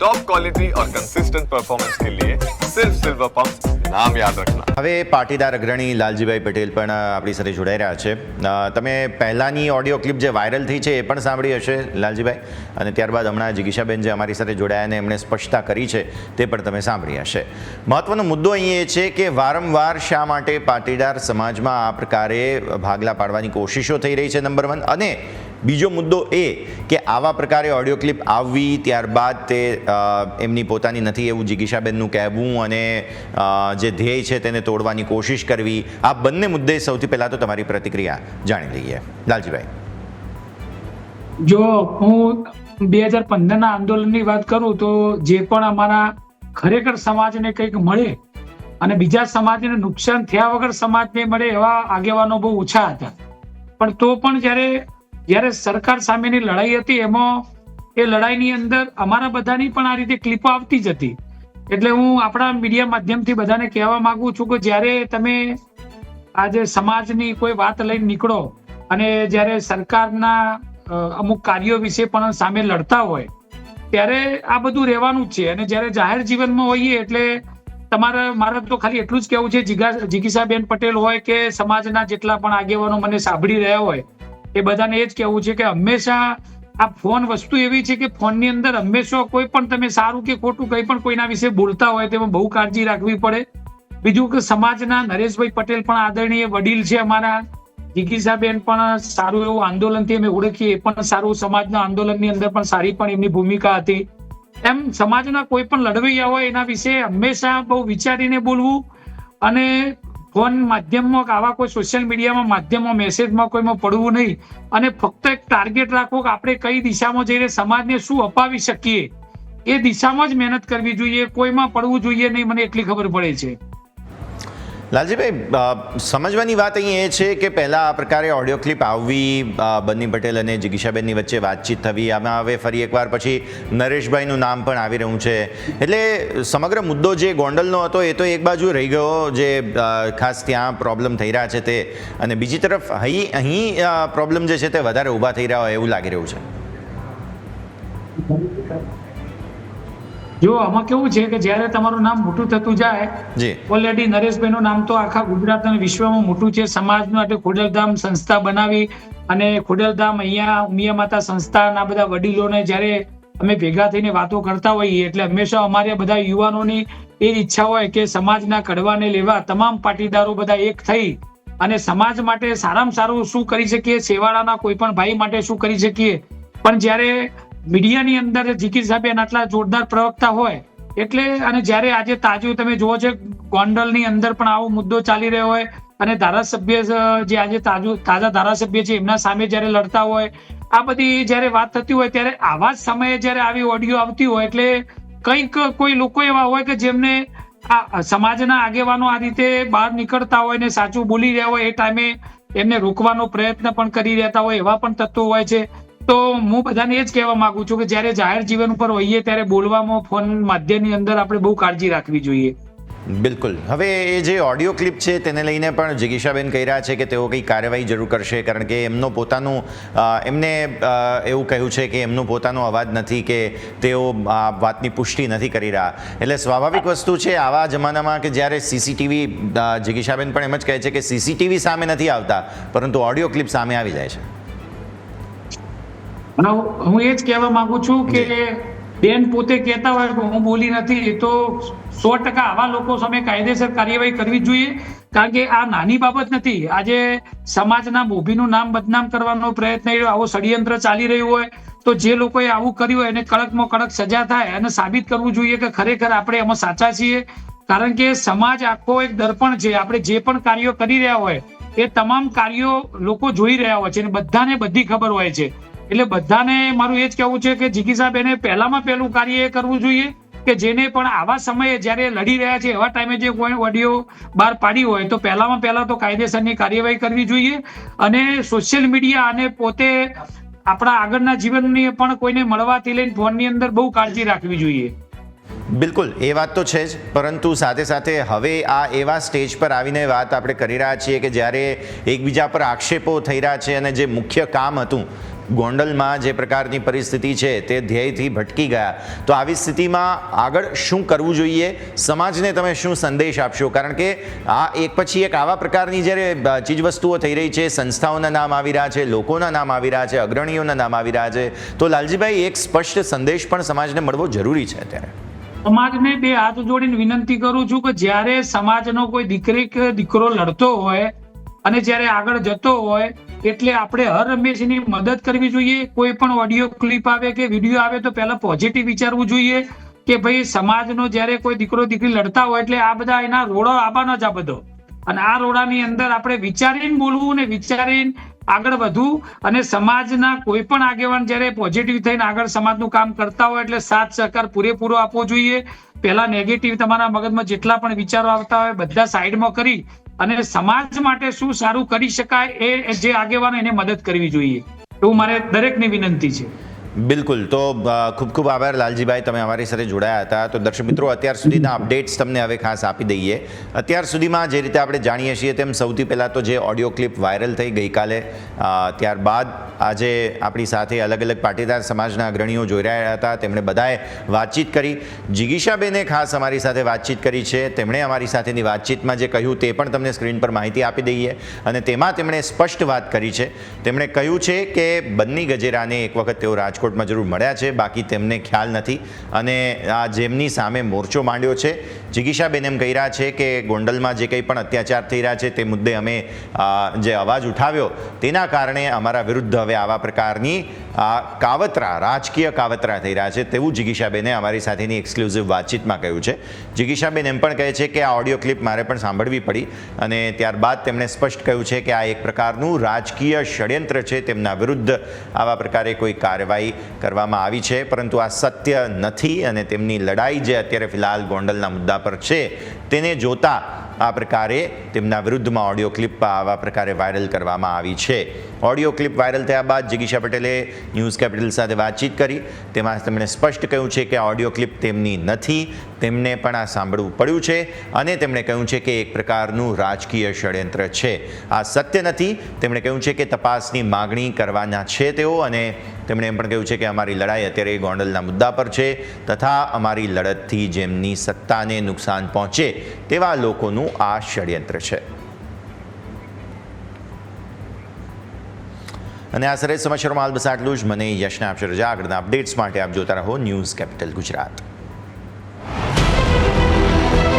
Top quality और consistent performance के लिए सिर्फ सिल्वर पंप नाम याद रखना હવે પાટીદાર અગ્રણી લાલજીભાઈ પટેલ પણ અ, આપણી સાથે જોડાઈ રહ્યા છે અ, તમે પહેલાંની ઓડિયો ક્લિપ જે વાયરલ થઈ છે એ પણ સાંભળી હશે લાલજીભાઈ અને ત્યારબાદ હમણાં જિગીશાબેન જે અમારી સાથે જોડાયા અને એમણે સ્પષ્ટતા કરી છે તે પણ તમે સાંભળી હશે મહત્વનો મુદ્દો અહીં એ છે કે વારંવાર શા માટે પાટીદાર સમાજમાં આ પ્રકારે ભાગલા પાડવાની કોશિશો થઈ રહી છે નંબર વન અને બીજો મુદ્દો એ કે આવા પ્રકારે ઓડિયો ક્લિપ આવવી ત્યારબાદ તે એમની પોતાની નથી એવું જિગીશાબેનનું કહેવું અને જે ધ્યેય છે તેને તોડવાની કોશિશ કરવી, આ બંને મુદ્દે સૌથી પહેલાં તો તમારી પ્રતિક્રિયા જાણી લઈએ. લાલજીભાઈ. જો હું બે હજાર પંદરના આંદોલનની વાત કરું તો જે પણ અમારા ખરેખર સમાજને કંઈક મળે અને બીજા સમાજને નુકસાન થયા વગર સમાજને મળે એવા આગેવાનો બહુ ઓછા હતા. પણ તો પણ જ્યારે જ્યારે સરકાર સામેની લડાઈ હતી, એમાં એ લડાઈની અંદર અમારા બધાની પણ આ રીતે ક્લિપો આવતી જ હતી. એટલે હું આપણા મીડિયા માધ્યમથી બધાને કહેવા માંગુ છું કે જ્યારે તમે આજે સમાજની કોઈ વાત લઈને નીકળો અને જ્યારે સરકારના અમુક કાર્યો વિશે પણ સામે લડતા હોય, ત્યારે આ બધું રહેવાનું જ છે. અને જ્યારે જાહેર જીવનમાં હોઈએ એટલે તમારે, મારે તો ખાલી એટલું જ કહેવું છે, જીગા, જિગીસાબેન પટેલ હોય કે સમાજના જેટલા પણ આગેવાનો મને સાંભળી રહ્યા હોય એ બધાને એ જ કહેવું છે કે હંમેશા આ ફોન વસ્તુ એવી છે કે ફોનની અંદર હંમેશા કોઈ પણ તમે સારું કે ખોટું કંઈ પણ કોઈના વિશે બોલતા હોય તેમાં બહુ કાળજી રાખવી પડે. બીજું કે સમાજના નરેશભાઈ પટેલ પણ આદરણીય વડીલ છે અમારા. જિગીસાબેન પણ સારું એવું આંદોલનથી અમે ઓળખીએ પણ સારું સમાજના આંદોલનની અંદર પણ સારી પણ એમની ભૂમિકા હતી. એમ સમાજના કોઈ પણ લડવૈયા હોય એના વિશે હંમેશા બહુ વિચારીને બોલવું અને ફોન માધ્યમમાં કે આવા કોઈ સોશિયલ મીડિયામાં માધ્યમમાં મેસેજમાં કોઈમાં પડવું નહીં. અને ફક્ત એક ટાર્ગેટ રાખવો કે આપણે કઈ દિશામાં જઈને સમાજને શું અપાવી શકીએ. એ દિશામાં જ મહેનત કરવી જોઈએ, કોઈમાં પડવું જોઈએ નહીં, મને એટલી ખબર પડે છે. લાલજીભાઈ સમજવાની વાત અહીં એ છે કે પહેલાં આ પ્રકારે ઓડિયો ક્લિપ આવવી બન્ની પટેલ અને જિગીશાબેનની વચ્ચે વાતચીત થવી, આમાં હવે ફરી એકવાર પછી નરેશભાઈનું નામ પણ આવી રહ્યું છે. એટલે સમગ્ર મુદ્દો જે ગોંડલનો હતો એ તો એક બાજુ રહી ગયો, જે ખાસ ત્યાં પ્રોબ્લેમ થઈ રહ્યા છે તે. અને બીજી તરફ અહીં અહીં પ્રોબ્લેમ જે છે તે વધારે ઊભા થઈ રહ્યા હોય એવું લાગી રહ્યું છે. જો આમાં કેવું છે કે જ્યારે તમારું નામ મોટું થતું જાય ઓલરેડી નરેશભાઈ નું નામ તો આખા ગુજરાત અને વિશ્વમાં મોટું છે. સમાજનું એટલે ખોડલધામ સંસ્થા બનાવી અને ખોડલધામ અહીંયા ઉમિયા માતા સંસ્થાના બધા વડીલોને જ્યારે અમે ભેગા થઈને વાતો કરતા હોઈએ એટલે હંમેશા અમારે બધા યુવાનોની એ જ ઈચ્છા હોય કે સમાજના કડવાને લેવા તમામ પાટીદારો બધા એક થઈ અને સમાજ માટે સારામાં સારું શું કરી શકીએ સેવાળાના કોઈ પણ ભાઈ માટે શું કરી શકીએ. પણ જ્યારે મીડિયાની અંદર જીકીર સાહેબ આટલા જોરદાર પ્રવક્તા હોય, એટલે અને જ્યારે આજે તાજું તમે જુઓ છો, ગોંડલની અંદર પણ આવો મુદ્દો ચાલી રહ્યો હોય અને ધારાસભ્ય જે આજે તાજું, તાજા ધારાસભ્ય છે, એમના સામે જ્યારે લડતા હોય, આ બધી જ્યારે વાત થતી હોય, ત્યારે આવા જ સમયે જ્યારે આવી ઓડિયો આવતી હોય, એટલે કંઈક કોઈ લોકો એવા હોય કે જેમને આ સમાજના આગેવાનો આ રીતે બહાર નીકળતા હોય ને સાચું બોલી રહ્યા હોય, એ ટાઈમે એમને રોકવાનો પ્રયત્ન પણ કરી રહેતા હોય, એવા પણ તત્વો હોય છે. તો હું બધાને એ જ કહેવા માંગુ છું કે જ્યારે જાહેર જીવન ઉપર હોઈએ ત્યારે બોલવામાં, ફોન માધ્યમની અંદર આપણે બહુ કાળજી રાખવી જોઈએ. બિલકુલ. હવે એ જે ઓડિયો ક્લિપ છે તેને લઈને પણ જિગીશાબેન કહી રહ્યા છે કે તેઓ કંઈ કાર્યવાહી જરૂર કરશે કારણ કે એમનો પોતાનું એમને એવું કહ્યું છે કે એમનો પોતાનો અવાજ નથી કે તેઓ આ વાતની પુષ્ટિ નથી કરી રહ્યા. એટલે સ્વાભાવિક વસ્તુ છે આવા જમાનામાં કે જ્યારે સીસીટીવી જિગીશાબેન પણ એમ જ કહે છે કે સીસીટીવી સામે નથી આવતા, પરંતુ ઓડિયો ક્લિપ સામે આવી જાય છે. હું એ જ કહેવા માંગુ છું કે બેન પોતે કહેતા હોય કે હું બોલી નથી તો સો ટકા આવા લોકો સામે કાયદેસર કાર્યવાહી કરવી જોઈએ કારણ કે આ નાની બાબત નથી. આજે સમાજના મોભીનું નામ બદનામ કરવાનો પ્રયત્ન આવો ષડયંત્ર ચાલી રહ્યું હોય તો જે લોકોએ આવું કર્યું હોય એને કડકમાં કડક સજા થાય અને સાબિત કરવું જોઈએ કે ખરેખર આપણે એમાં સાચા છીએ. કારણ કે સમાજ આખો એક દર્પણ છે આપણે જે પણ કાર્યો કરી રહ્યા હોય એ તમામ કાર્યો લોકો જોઈ રહ્યા હોય છે અને બધાને બધી ખબર હોય છે. એટલે બધાને મારું એ જ કહેવું છે કે જીગી સાહેબ, એને પહેલામાં પહેલું કાર્ય કરવું જોઈએ કે જેને પણ આવા સમયે જ્યારે લડી રહ્યા છે, એવા ટાઈમે જે કોઈ ઓડિયો બહાર પાડી હોય, તો પહેલામાં પહેલા તો કાયદેસરની કાર્યવાહી કરવી જોઈએ અને સોશિયલ મીડિયા અને પોતે આપણા આગળના જીવનની પણ કોઈને મળવાથી લઈને ફોનની અંદર બહુ કાળજી રાખવી જોઈએ. બિલકુલ, એ વાત તો છે જ, પરંતુ સાથે સાથે હવે આ એવા સ્ટેજ પર આવીને વાત આપણે કરી રહ્યા છીએ કે જ્યારે એકબીજા પર આક્ષેપો થઈ રહ્યા છે અને જે મુખ્ય કામ હતું ગોંડલમાં જે પ્રકારની પરિસ્થિતિ છે તે ધ્યેયથી ભટકી ગયા. તો આવી સ્થિતિમાં આગળ શું કરવું જોઈએ? સમાજને તમે શું સંદેશ આપશો? કારણ કે આ એક પછી એક આવા પ્રકારની જ્યારે ચીજવસ્તુઓ થઈ રહી છે, સંસ્થાઓના નામ આવી રહ્યા છે, લોકોના નામ આવી રહ્યા છે, અગ્રણીઓના નામ આવી રહ્યા છે, તો લાલજીભાઈ, એક સ્પષ્ટ સંદેશ પણ સમાજને મળવો જરૂરી છે અત્યારે. સમાજને બે હાથ જોડીને વિનંતી કરું છું કે જ્યારે સમાજનો કોઈ દીકરી કે દીકરો લડતો હોય અને જ્યારે આગળ જતો હોય એટલે આપણે હર હંમેશની મદદ કરવી જોઈએ. કોઈ પણ ઓડિયો ક્લિપ આવે કે વીડિયો આવે તો પહેલા પોઝિટિવ વિચારવું જોઈએ કે ભાઈ સમાજનો જ્યારે કોઈ દીકરો દીકરી લડતા હોય એટલે આ બધા એના રોડો આવવાનો જ આ બધો. અને આ રોડાની અંદર આપણે વિચારીને બોલવું ને વિચારીને આગળ વધવું. અને સમાજના કોઈ પણ આગેવાન જ્યારે પોઝિટિવ થઈને આગળ સમાજનું કામ કરતા હોય એટલે સાથ, સહકાર પૂરેપૂરો આપવો જોઈએ. પહેલા નેગેટિવ તમારા મગજમાં જેટલા પણ વિચારો આવતા હોય બધા સાઈડમાં કરી અને સમાજ માટે શું સારું કરી શકાય એ જે આગેવાનો એને મદદ કરવી જોઈએ. એવું મારે દરેકને વિનંતી છે. બિલકુલ. તો ખૂબ ખૂબ આભાર લાલજીભાઈ, તમે અમારી સાથે જોડાયા હતા. તો દર્શક મિત્રો, અત્યાર સુધીના અપડેટ્સ તમને હવે ખાસ આપી દઈએ. અત્યાર સુધીમાં જે રીતે આપણે જાણીએ છીએ તેમ સૌથી પહેલાં તો જે ઓડિયો ક્લિપ વાયરલ થઈ ગઈકાલે ત્યારબાદ આજે આપણી સાથે અલગ અલગ પાટીદાર સમાજના અગ્રણીઓ જોઈ રહ્યા હતા. તેમણે બધાએ વાતચીત કરી. જિગીશાબેને ખાસ અમારી સાથે વાતચીત કરી છે. તેમણે અમારી સાથેની વાતચીતમાં જે કહ્યું તે પણ તમને સ્ક્રીન પર માહિતી આપી દઈએ. અને તેમાં તેમણે સ્પષ્ટ વાત કરી છે. તેમણે કહ્યું છે કે બન્ની ગજેરાને એક વખત તેઓ રાજકોટમાં જરૂર મળ્યા છે, બાકી તેમને ખ્યાલ નથી. અને આ જેમની સામે મોરચો માંડ્યો છે, જિગીશાબેન એમ કહી રહ્યા છે કે ગોંડલમાં જે કંઈ પણ અત્યાચાર થઈ રહ્યા છે તે મુદ્દે અમે જે અવાજ ઉઠાવ્યો, તેના કારણે અમારા વિરુદ્ધ હવે આવા પ્રકારની આ કાવતરા, રાજકીય કાવતરા થઈ રહ્યા છે, તેવું જિગીશાબેને અમારી સાથેની એક્સક્લુઝિવ વાતચીતમાં કહ્યું છે. જિગીશાબેન એમ પણ કહે છે કે આ ઓડિયો ક્લિપ મારે પણ સાંભળવી પડી અને ત્યારબાદ તેમણે સ્પષ્ટ કહ્યું છે કે આ એક પ્રકારનું રાજકીય ષડયંત્ર છે, તેમના વિરુદ્ધ આવા પ્રકારે કોઈ કાર્યવાહી કરવામાં આવી છે, પરંતુ આ સત્ય નથી અને તેમની લડાઈ જે અત્યારે ફિલહાલ ગોંડલના મુદ્દા પર છે, તેને જોતા આ પ્રકારે તેમના વિરુદ્ધમાં ઓડિયો ક્લિપ આવા પ્રકારે વાયરલ કરવામાં આવી છે. ઓડિયો ક્લિપ વાયરલ થયા બાદ જિગીશા પટેલે ન્યૂઝ કેપિટલ સાથે વાતચીત કરી. તેમાં તેમણે સ્પષ્ટ કહ્યું છે કે ઓડિયો ક્લિપ તેમની નથી. તેમને પણ આ સાંભળવું પડ્યું છે અને તેમણે કહ્યું છે કે એક પ્રકારનું રાજકીય ષડયંત્ર છે. આ સત્ય નથી. તેમણે કહ્યું છે કે તપાસની માગણી કરવાના છે તેઓ અને તેમણે એમ પણ કહ્યું છે કે અમારી લડાઈ અત્યારે ગોંડલના મુદ્દા પર છે તથા અમારી લડતથી જેમની સત્તાને નુકસાન પહોંચે તેવા લોકોનું આ ષડયંત્ર છે. અને આ સરસ સમાચારોમાં હાલ બસ આટલું જ. મને યશના આપશે રજા. આગળના અપડેટ્સ માટે આપ જોતા રહો ન્યૂઝ કેપિટલ ગુજરાત.